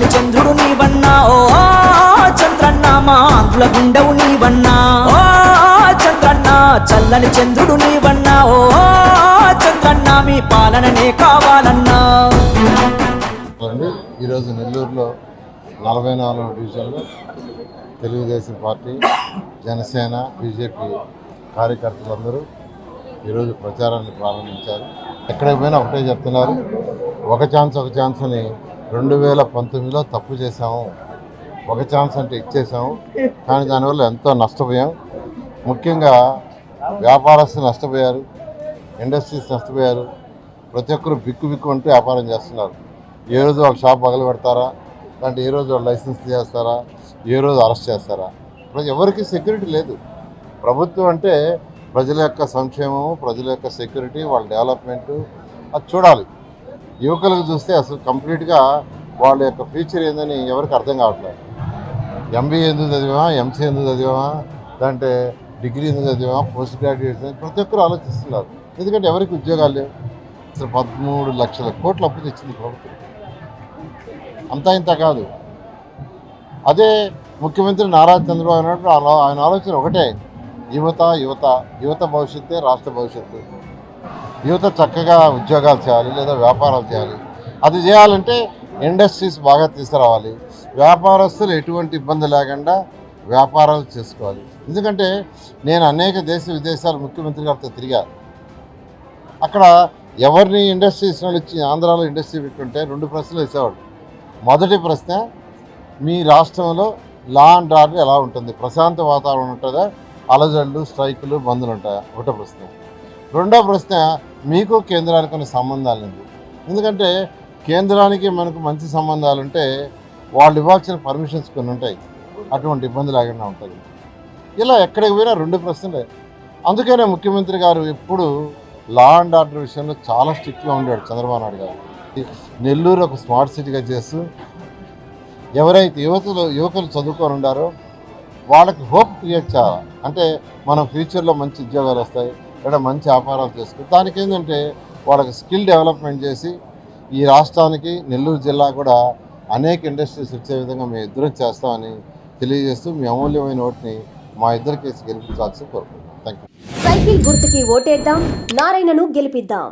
కాని చంద్రుడు నీవన్నా? ఓ చంద్రన్న మా ఆంధ్రుల గుండవు నీవన్నా? ఓ చంద్రన్న చల్లని చంద్రుడు నీవన్నా? ఓ చంద్రన్న మీ పాలననే కావాలన్నా? ఈరోజు నెల్లూరులో నలభై నాలుగు డివిజన్లు తెలుగుదేశం పార్టీ జనసేన బీజేపీ కార్యకర్తలందరూ ఈరోజు ప్రచారాన్ని ప్రారంభించారు. ఎక్కడికి పోయినా ఒకటే చెప్తున్నారు. ఒక ఛాన్స్ ఒక ఛాన్స్ అని రెండు వేల పంతొమ్మిదిలో తప్పు చేశాము. ఒక ఛాన్స్ అంటే ఇచ్చేసాము కానీ దానివల్ల ఎంతో నష్టపోయాం. ముఖ్యంగా వ్యాపారస్తులు నష్టపోయారు. ఇండస్ట్రీస్ నష్టపోయారు. ప్రతి ఒక్కరు బిక్కు బిక్కు అంటూ వ్యాపారం చేస్తున్నారు. ఏ రోజు వాళ్ళ షాప్ పగలు పెడతారా? అంటే ఏ రోజు వాళ్ళు లైసెన్స్ చేస్తారా ఏ రోజు అరెస్ట్ చేస్తారా? ఇప్పుడు ఎవరికి సెక్యూరిటీ లేదు. ప్రభుత్వం అంటే ప్రజల యొక్క సంక్షేమం ప్రజల యొక్క సెక్యూరిటీ వాళ్ళ డెవలప్మెంట్ అది చూడాలి. యువకులకు చూస్తే అసలు కంప్లీట్గా వాళ్ళ యొక్క ఫ్యూచర్ ఏందని ఎవరికి అర్థం కావట్లేదు. ఎంబీఏ ఎందుకు చదివామా? ఎంసీ ఎందుకు చదివామా? లేదంటే డిగ్రీ ఎందుకు చదివామా? పోస్ట్ గ్రాడ్యుయేషన్ ప్రతి ఒక్కరు ఆలోచిస్తున్నారు. ఎందుకంటే ఎవరికి ఉద్యోగాలు లేవు. అసలు పదమూడు లక్షల కోట్ల అప్పు తెచ్చింది ప్రభుత్వం. అంతా ఇంత కాదు. అదే ముఖ్యమంత్రి నారా చంద్రబాబు నాయుడు ఆలో- ఆయన ఆలోచన ఒకటే. యువత యువత యువత భవిష్యత్తే రాష్ట్ర భవిష్యత్తు. యువత చక్కగా ఉద్యోగాలు చేయాలి లేదా వ్యాపారాలు చేయాలి. అది చేయాలంటే ఇండస్ట్రీస్ బాగా తీసుకురావాలి. వ్యాపారస్తులు ఎటువంటి ఇబ్బంది లేకుండా వ్యాపారాలు చేసుకోవాలి. ఎందుకంటే నేను అనేక దేశ విదేశాల ముఖ్యమంత్రి గారితో తిరిగాను అక్కడ ఎవరిని ఇండస్ట్రీస్ ఇచ్చి ఆంధ్రాలో ఇండస్ట్రీ పెట్టుకుంటే రెండు ప్రశ్నలు వేసేవాడు. మొదటి ప్రశ్న మీ రాష్ట్రంలో లా అండ్ ఆర్డర్ ఎలా ఉంటుంది? ప్రశాంత వాతావరణం ఉంటుందా? అలజడులు స్ట్రైకులు బంధులు ఉంటాయా? ఒకటో ప్రశ్న. రెండో ప్రశ్న మీకు కేంద్రానికి కొన్ని సంబంధాలు ఉంది ఎందుకంటే కేంద్రానికి మనకు మంచి సంబంధాలు ఉంటే వాళ్ళు ఇవ్వాల్సిన పర్మిషన్స్ కొన్ని ఉంటాయి. అటువంటి ఇబ్బంది లేకుండా ఉంటుంది ఇలా ఎక్కడికి పోయినా రెండు ప్రశ్నలే. అందుకనే ముఖ్యమంత్రి గారు ఎప్పుడు లా అండ్ ఆర్డర్ విషయంలో చాలా స్ట్రిక్ట్గా ఉండాడు చంద్రబాబు నాయుడు గారు. నెల్లూరు ఒక స్మార్ట్ సిటీగా చేస్తూ ఎవరైతే యువతలు యువకులు చదువుకొని ఉండారో వాళ్ళకి హోప్ క్రియేట్ చేయాలి. అంటే మనం ఫ్యూచర్లో మంచి ఉద్యోగాలు వస్తాయి లేదా మంచి వ్యాపారాలు చేసుకుని దానికి ఏంటంటే వాళ్ళకి స్కిల్ డెవలప్మెంట్ చేసి ఈ రాష్ట్రానికి నెల్లూరు జిల్లా కూడా అనేక ఇండస్ట్రీస్ వచ్చే విధంగా మేము ఇద్దరం చేస్తామని తెలియజేస్తూ మీ అమూల్యమైన ఓటుని మా ఇద్దరికి గెలిపించాల్సి కోరుకుంటున్నాం. థ్యాంక్ యూ సైకిల్ గుర్తుకి ఓటేద్దాం నారాయణను గెలిపిద్దాం.